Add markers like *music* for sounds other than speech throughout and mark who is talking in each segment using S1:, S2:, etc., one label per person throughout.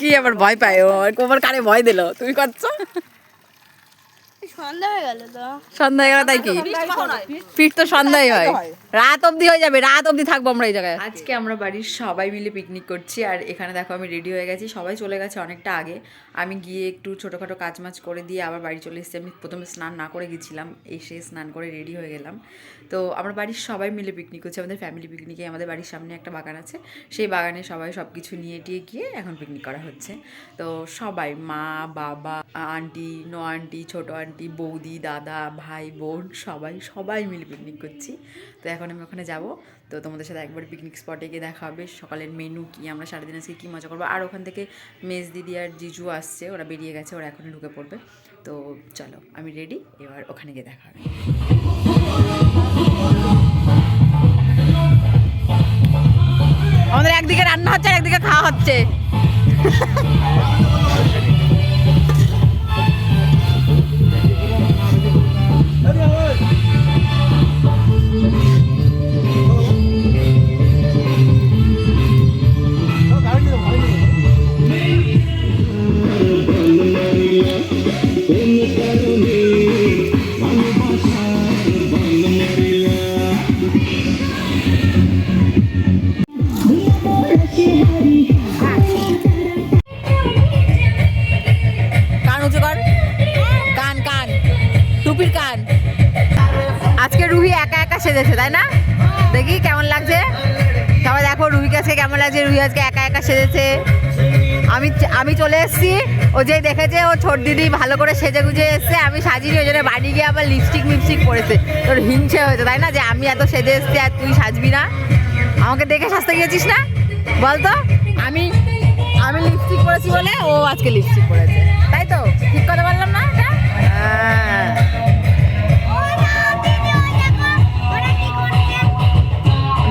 S1: কি আবার ভয় পায় ও কোমর কারে ভয় দিল তুমি করছ
S2: সন্ধ্যা হয়ে গেল তো।
S1: সন্ধ্যা গেল তাই কি? ফিট তো সন্ধ্যায় হয়। রাত অবধি হয়ে যাবে রাত অবধি থাকব আমরা এই জায়গায়। আজকে আমরা বাড়ির সবাই মিলে পিকনিক করছি আর এখানে দেখো আমি রেডি হয়ে গেছি। সবাই চলে গেছে অনেকটা আগে। আমি গিয়ে একটু ছোটোখাটো কাজ মাজ করে দিয়ে আবার বাড়ি চলে এসেছি। আমি প্রথমে স্নান না করে গেছিলাম এসে স্নান করে রেডি হয়ে গেলাম। তো আমরা বাড়ির সবাই মিলে পিকনিক করছি। আমাদের ফ্যামিলি পিকনিকে আমাদের বাড়ির সামনে একটা বাগান আছে। সেই বাগানে সবাই সব কিছু নিয়ে টিয়ে গিয়ে এখন পিকনিক করা হচ্ছে। তো সবাই মা বাবা আন্টি নো আন্টি ছোটো আন্টি বৌদি, দাদা, ভাই, বোন, সবাই সবাই মিলে পিকনিক করছি। তো এখন আমি ওখানে যাব। তো তোমাদের সাথে একবার পিকনিক স্পটে গিয়ে দেখা হবে। সকালের মেনু কি, আমরা সারাদিন আজকে কী মজা করব? আর ওখান থেকে মেজ দিদি আর জিজু আসছে, ওরা বেরিয়ে গেছে, ওরা এখনই ঢুকে পড়বে। তো চলো, আমি রেডি এবার ওখানে গিয়ে দেখা হবে। আমাদের একদিকে রান্না হচ্ছে, আর একদিকে খাওয়া হচ্ছে। *laughs* আজকে রুহি একা একা সেজেছে, তাই না? দেখি কেমন লাগছে? সবাই দেখো রুহিকে আজকে কেমন লাগছে? রুহি আজকে একা একা সেজেছে। আমি আমি চলে এসেছি। ও যে দেখেছে, ও ছোট দিদি ভালো করে সেজে গুজে এসছে, আমি সাজিনি, ওই জন্য বাড়ি গিয়ে আবার লিপস্টিক মিপস্টিক পরেছে। তোর হিংসে হয়েছে, তাই না? যে আমি এত সেজে এসছি আর তুই সাজবি না? আমাকে দেখে সাজতে গিয়েছিস না? বল তো আমি আমি লিপস্টিক পরেছি বলে ও আজকে লিপস্টিক পরেছে। তাই তো? ঠিক কথা বললাম না? হ্যাঁ।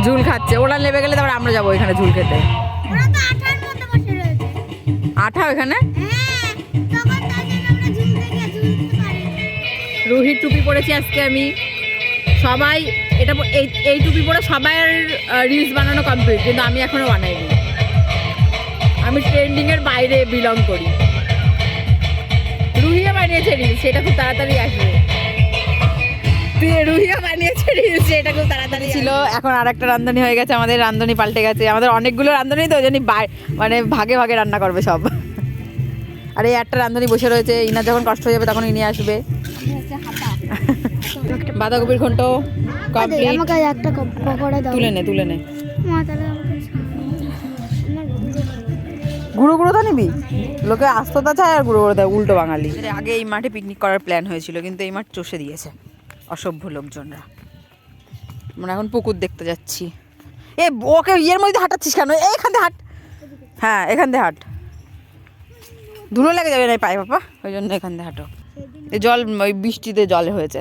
S1: ঝুল খাচ্ছে। ওরা নেবে গেলে তারপর আমরা যাব এখানে ঝুল খেতে। আঠা ওখানে
S2: হ্যাঁ
S1: রুহির টুপি পরেছি আজকে আমি। সবাই এটা এই এই টুপি পরে সবার রিলস বানানো কমপ্লিট কিন্তু আমি এখনও বানাইনি। আমি ট্রেন্ডিংয়ের বাইরে বিলং করি। রুহিও বানিয়েছে রিলস সেটা খুব তাড়াতাড়ি আসবে। রুহিয়া বানিয়েছে রিলস খুব তাড়াতাড়ি ছিল এখন আর একটা রান্ধনি হয়ে গেছে আমাদের রান্ধনি পাল্টে গেছে। আমাদের অনেকগুলো রান্ধনি তো ওই জন্যই বাই- মানে ভাগে ভাগে রান্না করবে সব। আর এই একটা রান্ধনি বসে রয়েছে ইনার যখন কষ্ট হয়ে যাবে তখন ইনি আসবে। বাঁধাকপির ঘন্ট কমপ্লিট
S2: আমাকে একটা পকোড়া দাও।
S1: তুলে নে তুলে নে।
S2: মা তাহলে
S1: গুঁড়ো গুঁড়ো তো নিবি? লোকে আস্ততা চায় আর গুঁড়ো গুঁড়ো দেয় উল্টো বাঙালি। আগে এই মাঠে পিকনিক করার প্ল্যান হয়েছিল কিন্তু এই মাঠ চষে দিয়েছে। অসভ্য লোকজনরা। আমরা এখন পুকুর দেখতে যাচ্ছি। এ ওকে ইয়ের মধ্যে হাঁটাচ্ছিস কেন? এইখান দিয়ে হাঁট। হ্যাঁ এখান দিয়ে হাঁট। ধুলো লেগে যাবে না এই পায়ে বাবা? ওই জন্য এখান দিয়ে হাঁটো। এই জল ওই বৃষ্টিতে জলে হয়েছে।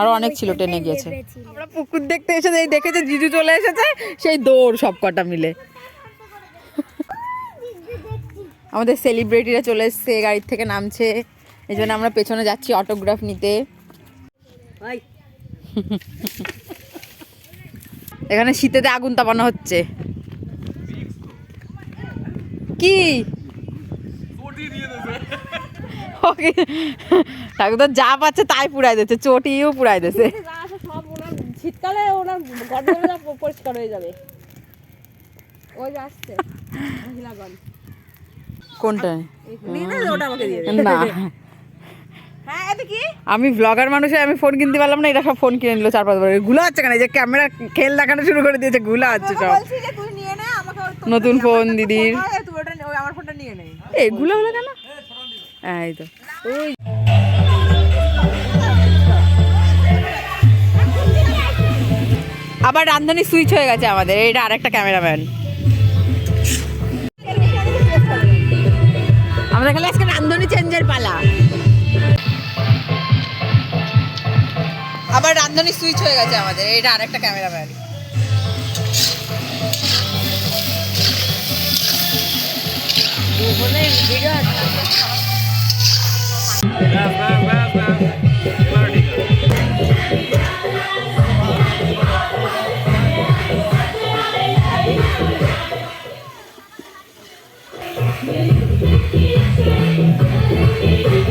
S1: আরও অনেক ছিল টেনে গিয়েছে। আমরা পুকুর দেখতে এসে এই দেখেছে জিজু চলে এসেছে সেই দৌড় সব কটা মিলে। আমাদের সেলিব্রিটিরা চলে এসছে গাড়ির থেকে নামছে। এই জন্য আমরা পেছনে যাচ্ছি অটোগ্রাফ নিতে। এখানে শীতেতে আগুন তাপানো হচ্ছে। কি? ওকে। ঠাকুর যা পাচ্ছে তাই পুড়াই দিচ্ছে চটিও পুড়াই দিচ্ছে।
S3: সব ওনার শীতকালে ওনার পরিষ্কার হয়ে যাবে। ওই যে আসছে
S1: কোনটা?
S3: না ওটা আমাকে দিয়ে
S1: না
S3: হ্যাঁ এটা কি
S1: আমি ব্লগার মানুষে আমি ফোন কিনতে পারলাম না এটা সব ফোন কিনে নিল চার পাঁচ বারগুলো হচ্ছে কেন? এই যে ক্যামেরা খেল দেখানো শুরু করে দিয়েছে গুলো হচ্ছে সব। নতুন ফোন দিদির।
S3: হয়, আমার
S1: এই গুলো হলো কেন? হ্যাঁ এই তো। ওই আবার রান্ধনি সুইচ হয়ে গেছে আমাদের এটা আরেকটা ক্যামেরাম্যান আমাদের খালি আজকে রান্ধনি চেঞ্জের পালা। আবার রান্ধনি সুইচ হয়ে গেছে আমাদের এটা আরেকটা ক্যামেরাম্যান
S4: Thank you.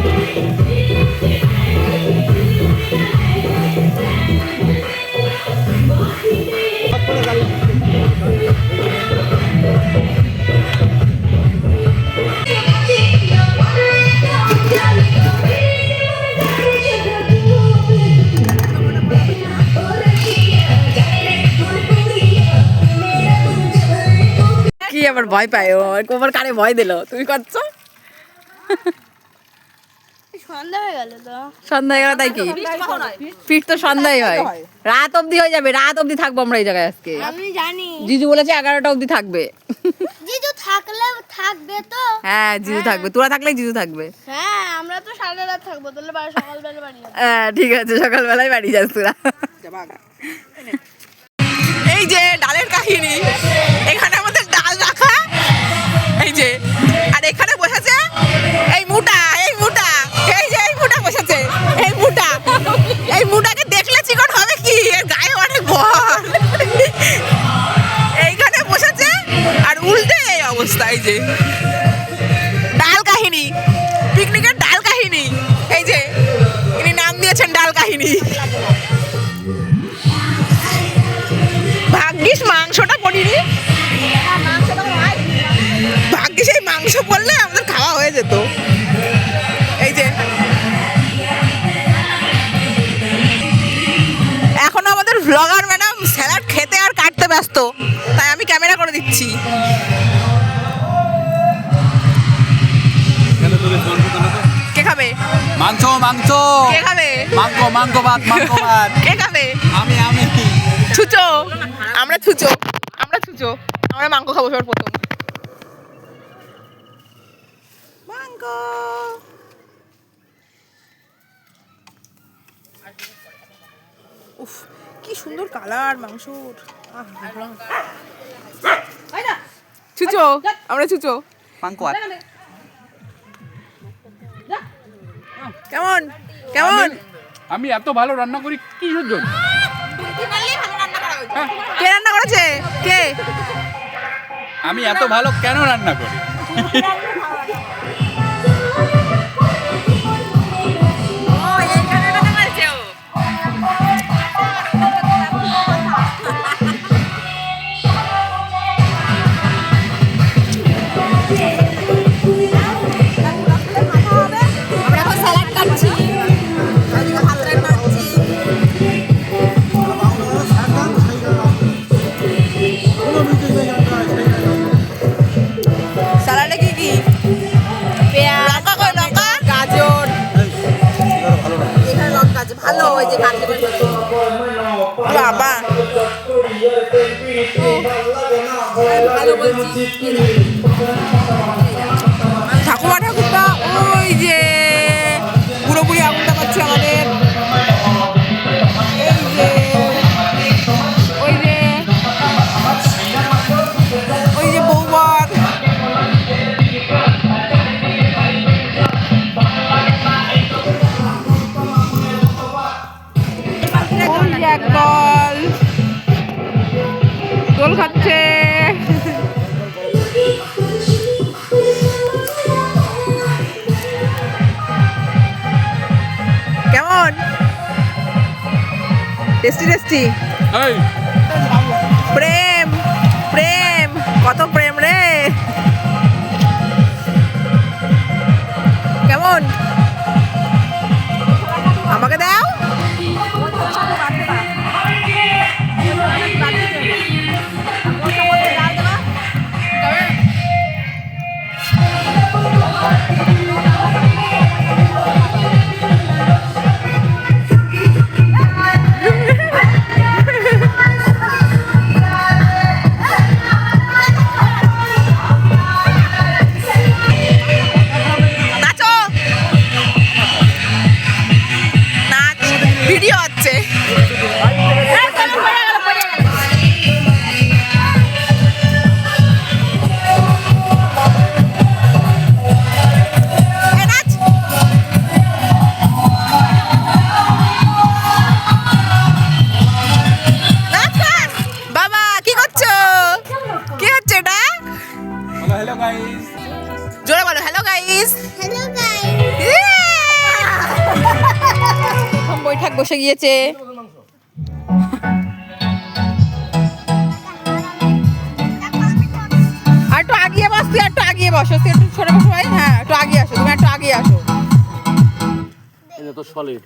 S4: আবার ভয় পায়। ও কোমর কানে ভয় দিল। তুমি করছ?
S2: সন্ধ্যা হয়ে গেল তো।
S4: সন্ধ্যা হয়ে গেল তাই কি? ফিট তো সন্ধ্যায় হয়। রাত অবধি হয়ে যাবে রাত অবধি থাকব আমরা এই জায়গায় আজকে।
S2: আমি জানি।
S4: জিজু বলেছে এগারোটা অবধি থাকবে।
S2: জিজু থাকলে থাকবে তো।
S4: হ্যাঁ জিজু থাকবে। তোরা থাকলেই জিজু থাকবে।
S2: হ্যাঁ আমরা তো সারা রাত থাকব তাহলে সকালবেলা বাড়ি
S4: হ্যাঁ ঠিক আছে সকালবেলায় বাড়ি যাস তোরা। এই যে ডালের কাহিনী। মাংস। কে খাবে
S1: মাংস মাংস ভাত মাংস ভাত।
S4: কে খাবে
S1: আমি আমি।
S4: ছুচো। আমরা ছুচো। আমরা ছুচো। আমরা মাংস খাব সবার প্রথম। মাংস। উফ কি সুন্দর কালার মাংসর। ছুচো। আমরা ছুচো।
S1: মাংস
S4: কেমন?
S1: আমি এত ভালো রান্না করি কিসের জন্য
S4: কে রান্না করেছে? কে?
S1: আমি এত ভালো কেন রান্না করি?
S4: ঠাকুমা ঠাকুরটা ওই যে কেমন টেস্টি টেস্টি প্রেম প্রেম কত প্রেম
S1: গিয়েছে। আর একটু আগিয়ে বস, তুই একটু আগিয়ে বসো, তুই একটু সরে বসো ভাই হ্যাঁ একটু আগিয়ে আসো, তুমি একটু আগিয়ে আসো।
S4: তো সলিড